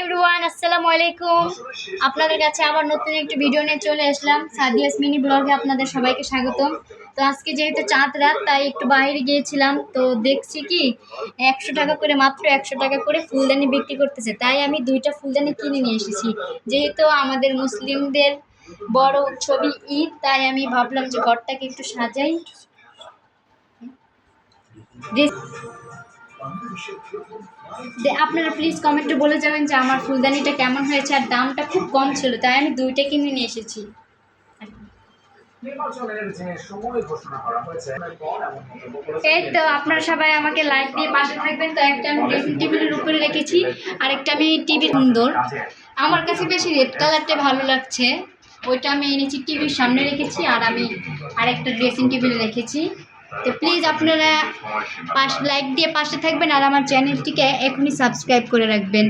Everyone আসসালামু আলাইকুম। আপনাদের কাছে আবার নতুন একটি ভিডিও নিয়ে চলে আসলাম। সাদিয়াস মিনি ব্লগে আপনাদের সবাইকে স্বাগতম। তো আজকে যেহেতু চাঁদ রাত, তাই একটু বাইরে গিয়েছিলাম। তো দেখছি কি, একশো টাকা করে, মাত্র একশো টাকা করে ফুলদানি বিক্রি করতেছে। তাই আমি দুইটা ফুলদানি কিনে নিয়ে এসেছি। যেহেতু আমাদের মুসলিমদের বড় উৎসবই ঈদ, তাই আমি ভাবলাম যে ঘরটাকে একটু সাজাই। আপনারা প্লিজ কমেন্টে বলে যাবেন যে আমার ফুলদানিটা কেমন হয়েছে আর দামটা খুব কম ছিল, তাই আমি দুইটা কিনে নিয়ে এসেছি। এই তো আপনারা সবাই আমাকে লাইক দিয়ে পাশে থাকবেন, তো একটা আমি ড্রেসিং টেবিলের উপরে রেখেছি আর একটা আমি টিভি সুন্দর। আমার কাছে বেশি রেড কালারটা ভালো লাগছে, ওইটা আমি এনেছি টিভির সামনে রেখেছি, আর আমি আরেকটা ড্রেসিং টেবিলে রেখেছি। তো প্লিজ আপনারা পাশ লাইক দিয়ে পাশে থাকবেন আর আমার চ্যানেলটিকে এখনই সাবস্ক্রাইব করে রাখবেন।